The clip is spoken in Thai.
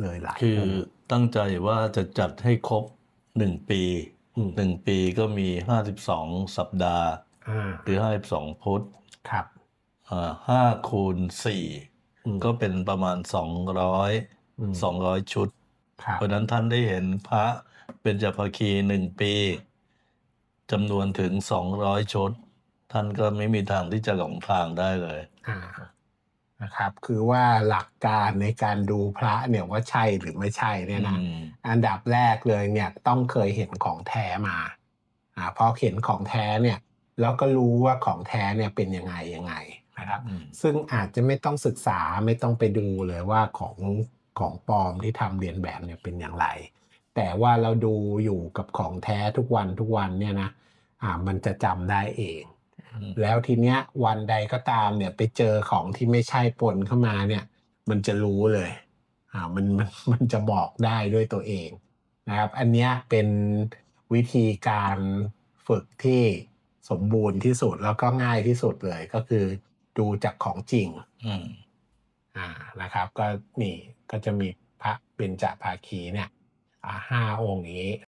เลยหลายคือองค์ตั้งใจว่าจะจัดให้ครบหนึ่งปีอืม หนึ่งปีก็มีห้าสิบสองสัปดาห์ อ่าหรือห้าสิบสองพุธครับอ่าห้าคูณสี่อืมก็เป็นประมาณสองร้อยอืมสองร้อยชุด ครับเพราะฉะนั้นท่านได้เห็นพระเป็นจภาคีหนึ่งปีจำนวนถึงสองร้อยชุด ท่านก็ไม่มีทางที่จะหลงทางได้เลย อ่า นะครับ คือว่าหลักการในการดูพระเนี่ยว่าใช่หรือไม่ใช่เนี่ยนะอืมอันดับแรกเลยเนี่ยต้องเคยเห็นของแท้มาอ่าพอเห็นของแท้เนี่ยแล้วก็รู้ว่าของแท้เนี่ยเป็นยังไงยังไงนะครับอืมซึ่งอาจจะไม่ต้องศึกษาไม่ต้องไปดูเลยว่าของของปลอมที่ทำเรียนแบบเนี่ยเป็นอย่างไร แต่ว่าเราดูอยู่กับของแท้ทุกวันทุกวันเนี่ยนะอ่ามันจะจำได้เองอืม แล้วทีเนี้ยวันใดก็ตามเนี่ยไปเจอของที่ไม่ใช่ปนเข้ามาเนี่ย มันจะรู้เลยอ่ามันมันมันจะบอกได้ด้วยตัวเองนะครับ อันเนี้ยเป็นวิธีการฝึกที่สมบูรณ์ที่สุดแล้วก็ง่ายที่สุดเลยก็คือดูจากของจริงอืมอ่านะครับ ก็นี่ก็จะมีพระเบญจภาคีเนี่ยอ่าห้าองค์นี้